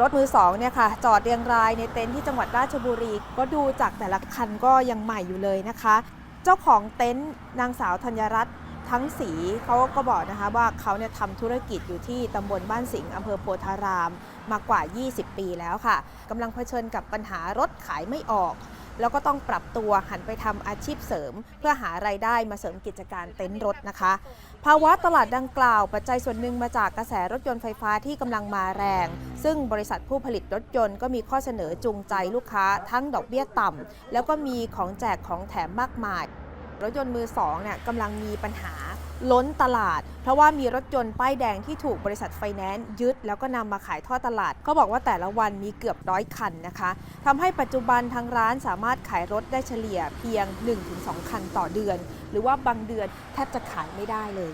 รถมือสองเนี่ยค่ะจอดเรียงรายในเต็นท์ที่จังหวัดราชบุรี ก็ดูจากแต่ละคันก็ยังใหม่อยู่เลยนะคะ เจ้าของเต็นท์นางสาวธัญรัตน์ทั้งสีเขาก็บอกนะคะว่าเขาเนี่ยทำธุรกิจอยู่ที่ตำบลบ้านสิงห์อำเภอโพธาราม มากว่า 20 ปีแล้วค่ะกำลังเผชิญกับปัญหารถขายไม่ออก แล้วก็ต้องปรับตัวหันไปทำอาชีพเสริม เพื่อหารายได้มาเสริมกิจการเต็นท์รถนะคะ ภาวะตลาดดังกล่าว ปัจจัยส่วนหนึ่งมาจากกระแสรถยนต์ไฟฟ้าที่กำลังมาแรง ซึ่งบริษัทผู้ผลิตรถยนต์ก็มีข้อเสนอจูงใจลูกค้าทั้งดอกเบี้ยต่ำแล้วก็มีของแจกของแถมมากมาย รถยนต์มือสองเนี่ยกำลังมีปัญหาล้นตลาด เพราะว่ามีรถยนต์ป้ายแดงที่ถูกบริษัทไฟแนนซ์ยึด แล้วก็นำมาขายท่อตลาดเขาบอกว่าแต่ละวันมีเกือบร้อยคันนะคะทำให้ปัจจุบันทางร้านสามารถขายรถได้เฉลี่ยเพียง 1-2 คันต่อเดือน หรือว่าบางเดือนแทบจะขายไม่ได้เลย